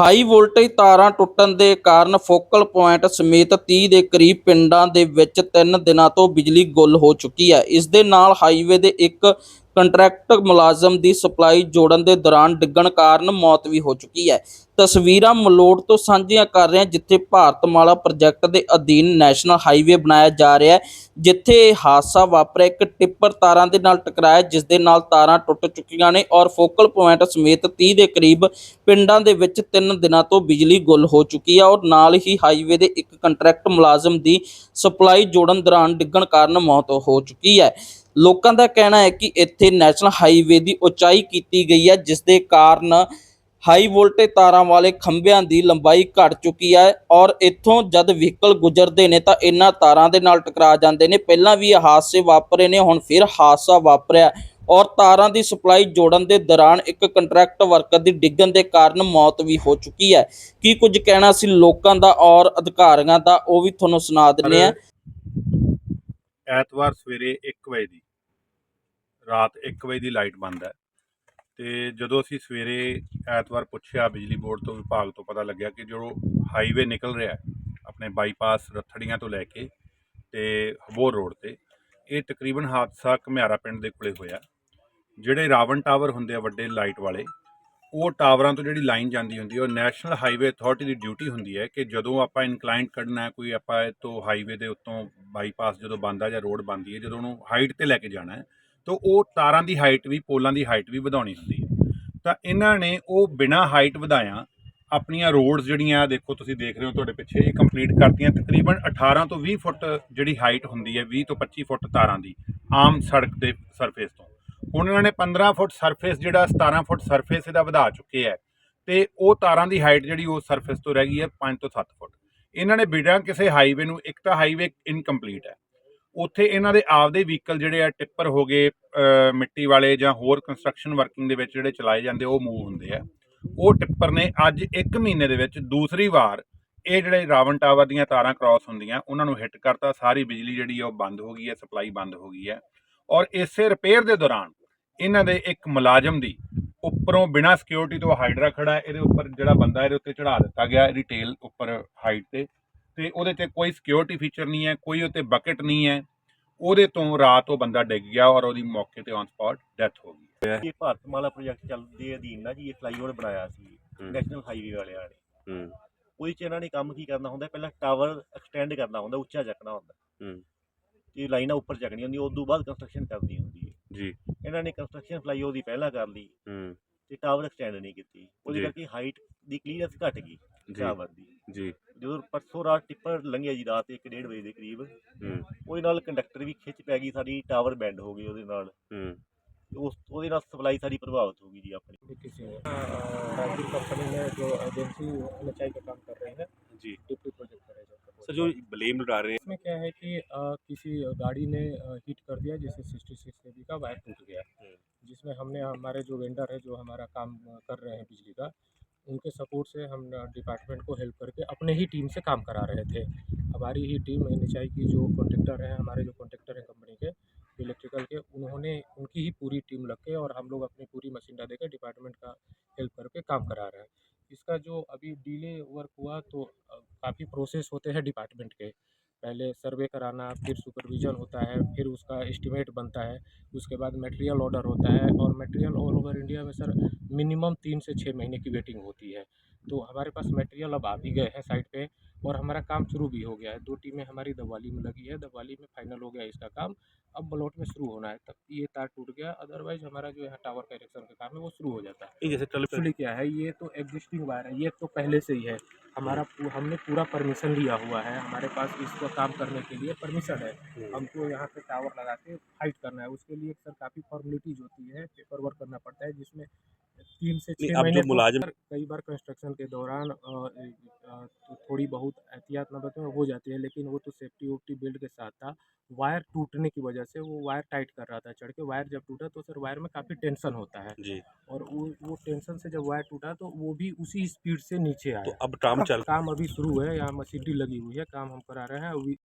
High voltage ਤਾਰਾਂ ਟੁੱਟਣ ਦੇ ਕਾਰਨ ਫੋਕਲ ਪੁਆਇੰਟ ਸਮੇਤ 30 ਦੇ ਕਰੀਬ ਪਿੰਡਾਂ ਦੇ ਵਿੱਚ 3 ਦਿਨਾਂ ਤੋਂ ਬਿਜਲੀ ਗੁੱਲ ਹੋ ਚੁੱਕੀ ਹੈ। ਇਸ ਦੇ ਨਾਲ ਹਾਈਵੇ ਦੇ ਇੱਕ ਕੰਟਰੈਕਟ ਮੁਲਾਜ਼ਮ ਦੀ ਸਪਲਾਈ ਜੋੜਨ ਦੇ ਦੌਰਾਨ ਡਿੱਗਣ ਕਾਰਨ ਮੌਤ ਵੀ ਹੋ ਚੁੱਕੀ ਹੈ। ਤਸਵੀਰਾਂ ਮਲੋਟ ਤੋਂ ਸਾਂਝੀਆਂ ਕਰ ਰਹੇ ਹਾਂ, ਜਿੱਥੇ ਭਾਰਤਮਾਲਾ ਪ੍ਰੋਜੈਕਟ ਦੇ ਅਧੀਨ ਨੈਸ਼ਨਲ ਹਾਈਵੇ ਬਣਾਇਆ ਜਾ ਰਿਹਾ ਹੈ, ਜਿੱਥੇ ਹਾਦਸਾ ਵਾਪਰਿਆ। ਇੱਕ ਟਿੱਪਰ ਤਾਰਾਂ ਦੇ ਨਾਲ ਟਕਰਾਇਆ, ਜਿਸ ਦੇ ਨਾਲ ਤਾਰਾਂ ਟੁੱਟ ਚੁੱਕੀਆਂ ਨੇ ਔਰ ਫੋਕਲ ਪੁਆਇੰਟ ਸਮੇਤ 30 ਦੇ ਕਰੀਬ ਪਿੰਡਾਂ ਦੇ ਵਿੱਚ 3 ਦਿਨਾਂ ਤੋਂ ਬਿਜਲੀ ਗੁੱਲ ਹੋ ਚੁੱਕੀ ਹੈ ਔਰ ਨਾਲ ਹੀ ਹਾਈਵੇ ਦੇ ਇੱਕ ਕੰਟਰੈਕਟ ਮੁਲਾਜ਼ਮ ਦੀ ਸਪਲਾਈ ਜੋੜਨ ਦੌਰਾਨ ਡਿੱਗਣ ਕਾਰਨ ਮੌਤ ਹੋ ਚੁੱਕੀ ਹੈ। ਲੋਕਾਂ ਦਾ ਕਹਿਣਾ ਹੈ ਕਿ ਇੱਥੇ ਨੈਸ਼ਨਲ ਹਾਈਵੇ ਦੀ ਉਚਾਈ ਕੀਤੀ ਗਈ ਹੈ, ਜਿਸ ਦੇ ਕਾਰਨ ਹਾਈ ਵੋਲਟੇਜ ਤਾਰਾਂ ਵਾਲੇ ਖੰਭਿਆਂ ਦੀ ਲੰਬਾਈ ਘਟ ਚੁੱਕੀ ਹੈ ਔਰ ਇੱਥੋਂ ਜਦ ਵਹੀਕਲ ਗੁਜ਼ਰਦੇ ਨੇ ਤਾਂ ਇਹਨਾਂ ਤਾਰਾਂ ਦੇ ਨਾਲ ਟਕਰਾ ਜਾਂਦੇ ਨੇ। ਪਹਿਲਾਂ ਵੀ ਇਹ ਹਾਦਸੇ ਵਾਪਰੇ ਨੇ, ਹੁਣ ਫਿਰ ਹਾਦਸਾ ਵਾਪਰਿਆ ਔਰ ਤਾਰਾਂ ਦੀ ਸਪਲਾਈ ਜੋੜਨ ਦੇ ਦੌਰਾਨ ਇੱਕ ਕੰਟਰੈਕਟ ਵਰਕਰ ਦੀ ਡਿੱਗਣ ਦੇ ਕਾਰਨ ਮੌਤ ਵੀ ਹੋ ਚੁੱਕੀ ਹੈ। ਕੀ ਕੁਝ ਕਹਿਣਾ ਸੀ ਲੋਕਾਂ ਦਾ ਔਰ ਅਧਿਕਾਰੀਆਂ ਦਾ, ਉਹ ਵੀ ਤੁਹਾਨੂੰ ਸੁਣਾ ਦਿੰਦੇ ਆ ਐਤਵਾਰ ਸਵੇਰੇ 1 ਵਜੇ ਦੀ, ਰਾਤ 1 ਵਜੇ ਦੀ ਲਾਈਟ ਬੰਦ ਹੈ। ਤੇ ਜਦੋਂ ਅਸੀਂ ਸਵੇਰੇ ਐਤਵਾਰ ਪੁੱਛਿਆ ਬਿਜਲੀ ਬੋਰਡ ਤੋਂ, ਵਿਭਾਗ ਤੋਂ ਪਤਾ ਲੱਗਿਆ ਕਿ ਜੋ ਹਾਈਵੇ ਨਿਕਲ ਰਿਹਾ ਹੈ, ਆਪਣੇ ਬਾਈਪਾਸ ਰੱਥੜੀਆਂ ਤੋਂ ਲੈ ਕੇ ਤੇ ਹਬੋਰ ਰੋਡ ਤੇ, ਇਹ ਤਕਰੀਬਨ ਹਾਦਸਾ ਘਮਿਆਰਾ ਪਿੰਡ ਦੇ ਕੋਲੇ ਹੋਇਆ। ਜਿਹੜੇ ਰਾਵਣ ਟਾਵਰ ਹੁੰਦੇ ਆ ਵੱਡੇ ਲਾਈਟ ਵਾਲੇ ਉਹ ਟਾਵਰਾਂ ਤੋਂ ਜਿਹੜੀ ਲਾਈਨ ਜਾਂਦੀ ਹੁੰਦੀ ਹੈ, ਉਹ ਨੈਸ਼ਨਲ ਹਾਈਵੇ ਅਥਾਰਟੀ ਦੀ ਡਿਊਟੀ ਹੁੰਦੀ ਹੈ ਕਿ ਜਦੋਂ ਆਪਾਂ ਇਨਕਲਾਈਨਡ ਕੱਢਣਾ ਹੈ, ਕੋਈ ਆਪਾਂ ਇਹ ਤੋਂ ਹਾਈਵੇ ਦੇ ਉੱਤੋਂ ਬਾਈਪਾਸ ਜਦੋਂ ਬੰਦਾ ਜਾਂ ਰੋਡ ਬੰਦੀ ਹੈ, ਜਦੋਂ ਉਹਨੂੰ ਹਾਈਟ ਤੇ ਲੈ ਕੇ ਜਾਣਾ ਹੈ, ਤਾਂ ਉਹ ਤਾਰਾਂ ਦੀ ਹਾਈਟ ਵੀ, ਪੋਲਾਂ ਦੀ ਹਾਈਟ ਵੀ ਵਧਾਉਣੀ ਹੁੰਦੀ ਹੈ। ਤਾਂ ਇਹਨਾਂ ਨੇ ਉਹ ਬਿਨਾ ਹਾਈਟ ਵਧਾਇਆ ਆਪਣੀਆਂ ਰੋਡਸ ਜਿਹੜੀਆਂ ਦੇਖੋ ਤੁਸੀਂ ਦੇਖ ਰਹੇ ਹੋ ਤੁਹਾਡੇ ਪਿੱਛੇ, ਇਹ ਕੰਪਲੀਟ ਕਰਤੀਆਂ। ਤਕਰੀਬਨ 18 ਤੋਂ 20 ਫੁੱਟ ਜਿਹੜੀ ਹਾਈਟ ਹੁੰਦੀ ਹੈ 20 ਤੋਂ 25 ਫੁੱਟ ਤਾਰਾਂ ਦੀ ਆਮ ਸੜਕ ਦੇ ਸਰਫੇਸ ਤੋਂ। ਹੁਣ ਇਹਨਾਂ ਨੇ 15 ਫੁੱਟ ਸਰਫੇਸ ਜਿਹੜਾ 17 ਫੁੱਟ ਸਰਫੇਸ ਇਹਦਾ ਵਧਾ ਚੁੱਕੇ ਹੈ। ਤੇ ਉਹ ਤਾਰਾਂ ਦੀ ਹਾਈਟ ਜਿਹੜੀ ਉਹ ਸਰਫੇਸ ਤੋਂ ਰਹਿ ਗਈ ਹੈ 5 ਤੋਂ 7 ਫੁੱਟ। ਇਹਨਾਂ ਨੇ ਬਿਨਾਂ ਕਿਸੇ ਹਾਈਵੇ ਨੂੰ, ਇੱਕ ਤਾਂ ਹਾਈਵੇ ਇਨਕੰਪਲੀਟ ਹੈ। ਉੱਥੇ ਇਹਨਾਂ ਦੇ ਆਪਦੇ ਵਹੀਕਲ ਜਿਹੜੇ ਆ, ਟਿੱਪਰ ਹੋ ਗਏ ਮਿੱਟੀ ਵਾਲੇ ਜਾਂ ਹੋਰ ਕੰਸਟਰਕਸ਼ਨ ਵਰਕਿੰਗ ਦੇ ਵਿੱਚ ਜਿਹੜੇ ਚਲਾਏ ਜਾਂਦੇ, ਉਹ ਮੂਵ ਹੁੰਦੇ ਆ। ਉਹ ਟਿੱਪਰ ਨੇ ਅੱਜ 1 ਮਹੀਨੇ ਦੇ ਵਿੱਚ ਦੂਸਰੀ ਵਾਰ ਇਹ ਜਿਹੜੇ ਰਾਵਣ ਟਾਵਰ ਦੀਆਂ ਤਾਰਾਂ ਕ੍ਰਾਸ ਹੁੰਦੀਆਂ, ਉਹਨਾਂ ਨੂੰ ਹਿੱਟ ਕਰਤਾ। ਸਾਰੀ ਬਿਜਲੀ ਜਿਹੜੀ ਆ, ਉਹ ਬੰਦ ਹੋ ਗਈ ਹੈ ਸਪਲਾਈ ਬੰਦ ਹੋ ਗਈ ਹੈ। ਔਰ ਇਸੇ ਰਿਪੇਅਰ ਦੇ ਦੌਰਾਨ ਇਹਨਾਂ ਦੇ ਇੱਕ ਮੁਲਾਜ਼ਮ ਦੀ ਉੱਪਰੋਂ ਬਿਨਾਂ ਸਿਕਿਉਰਿਟੀ ਤੋਂ ਹਾਈਡਰਾ ਖੜਾ ਹੈ ਇਹਦੇ ਉੱਪਰ ਜਿਹੜਾ ਬੰਦਾ ਇਹਦੇ ਉੱਤੇ ਚੜਾ ਦਿੱਤਾ ਗਿਆ ਇਹਦੀ ਟੇਲ ਉੱਪਰ ਹਾਈਟ ਤੇ। ਤੇ ਉਹਦੇ ਤੇ ਕੋਈ ਸਿਕਿਉਰਿਟੀ ਫੀਚਰ ਨਹੀਂ ਹੈ ਕੋਈ ਉੱਤੇ ਬਕਟ ਨਹੀਂ ਹੈ। ਉਹਦੇ ਤੋਂ ਰਾਤ ਉਹ ਬੰਦਾ ਡਿੱਗ ਗਿਆ ਔਰ ਉਹਦੀ ਮੌਕੇ ਤੇ ਔਨ ਸਪੌਟ ਡੈਥ ਹੋ ਗਈ। ਇਹ ਭਾਰਤਮਾਲਾ ਪ੍ਰੋਜੈਕਟ ਚੱਲਦੇ ਅਧੀਨ ਨਾ ਜੀ ਇਹ ਫਲਾਈਓਵਰ ਬਣਾਇਆ ਸੀ। ਨੈਸ਼ਨਲ ਹਾਈਵੇ ਵਾਲਿਆਂ ਨੇ। ਹੂੰ। ਉਹਦੇ ਚ ਇਹਨਾਂ ਨੇ ਕੰਮ ਕੀ ਕਰਨਾ ਹੁੰਦਾ ਪਹਿਲਾਂ ਟਾਵਰ ਐਕਸਟੈਂਡ ਕਰਨਾ ਹੁੰਦਾ ਉੱਚਾ ਚੱਕਣਾ ਹੁੰਦਾ। ਹੂੰ। ਤੇ ਲਾਈਨਾਂ ਉੱਪਰ ਚੱਕਣੀ ਹੁੰਦੀ ਉਸ ਤੋਂ ਬਾਅਦ ਕੰਸਟਰਕਸ਼ਨ ਕਰਨੀ ਹੁੰਦੀ ਹੈ। ਜੀ ਇਹਨਾਂ ਨੇ ਕੰਸਟਰਕਸ਼ਨ ਫਲਾਈਓਵਰ ਦੀ ਪਹਿਲਾਂ ਕਰ ਲਈ ਹੂੰ ਤੇ ਟਾਵਰ ਐਕਸਟੈਂਡ ਨਹੀਂ ਕੀਤੀ ਉਹਦੇ ਜੀ। ਕਰਕੇ ਹਾਈਟ ਦੀ ਕਲੀਅਰੈਂਸ ਘਟ ਗਈ ਜੀ ਟਾਵਰ ਦੀ ਜੀ ਜਦੋਂ ਪਰਸੋਂ ਰਾਤ ਟਿੱਪਰ ਲੰਘਿਆ ਜੀ ਰਾਤ 1:30 ਵਜੇ ਦੇ ਕਰੀਬ ਹੂੰ ਉਹਦੇ ਨਾਲ ਕੰਡਕਟਰ ਵੀ ਖਿੱਚ ਪੈ ਗਈ ਸਾਡੀ ਟਾਵਰ ਬੈਂਡ ਹੋ ਗਈ ਉਹਦੇ ਨਾਲ ਹੂੰ ਤੇ ਉਸ ਉਹਦੇ ਨਾਲ ਸਪਲਾਈ ਸਾਰੀ ਪ੍ਰਭਾਵਿਤ ਹੋ ਗਈ जी अपनी किसी राजदीप कंपनी में जो एजेंसी एनएचआई का काम कर रहे हैं जी डिप्टी प्रोजेक्ट मैनेजर सर जो ब्लेम लगा रहे हैं। इसमें क्या है कि अ, किसी गाड़ी ने हिट कर दिया जिससे सिक्सटी सिक्स के का वायर टूट गया। जिसमें हमने हमारे जो वेंडर है जो हमारा काम कर रहे हैं बिजली का उनके सपोर्ट से हम डिपार्टमेंट को हेल्प करके अपने ही टीम से काम करा रहे थे। हमारी ही टीम एन की जो कॉन्ट्रेक्टर हैं हमारे जो कॉन्ट्रेक्टर हैं कंपनी के इलेक्ट्रिकल के उन्होंने उनकी ही पूरी टीम लग के और हम लोग अपनी पूरी मशीन डाल देकर डिपार्टमेंट का हेल्प करके काम करा रहे हैं। इसका जो अभी डिले वर्क हुआ तो काफ़ी प्रोसेस होते हैं डिपार्टमेंट के। पहले सर्वे कराना, फिर सुपरविज़न होता है, फिर उसका एस्टिमेट बनता है, उसके बाद मटेरियल ऑर्डर होता है और मटेरियल ऑल ओवर इंडिया में सर मिनिमम तीन से छः महीने की वेटिंग होती है। तो हमारे पास मटेरियल अब आ भी गए हैं साइट पे। और हमारा काम शुरू भी हो गया है। दो टीमें हमारी दवाली में लगी है दवाली में फाइनल हो गया इसका काम। अब बलौट में शुरू होना है तब ये तार टूट गया अदरवाइज़ हमारा जो है टावर का इरेक्शन का काम है वो शुरू हो जाता है। जैसे क्या है ये तो एग्जिस्टिंग वायर है ये तो पहले से ही है। हमारा हमने पूरा परमिशन लिया हुआ है हमारे पास इसको काम करने के लिए परमिशन है। हमको यहाँ पे टावर लगा के फाइट करना है उसके लिए सर काफ़ी फॉर्मेलिटीज होती है पेपर वर्क करना पड़ता है जिसमें तीन से छः महीने तो मुलाजिम- कई बार कंस्ट्रक्शन के दौरान तो थोड़ी बहुत एहतियात ना बरतें हो जाती है लेकिन वो तो सेफ्टी वेफ्टी बेल्ट के साथ था। वायर टूटने की वजह से वो वायर टाइट कर रहा था चढ़ के वायर जब टूटा तो सर वायर में काफ़ी टेंशन होता है जी। और वो वो टेंशन से जब वायर टूटा तो वो भी उसी स्पीड से नीचे आया। तो अब काम चल काम अभी शुरू है यहाँ मसीडी लगी हुई है काम हम करा रहे हैं अभी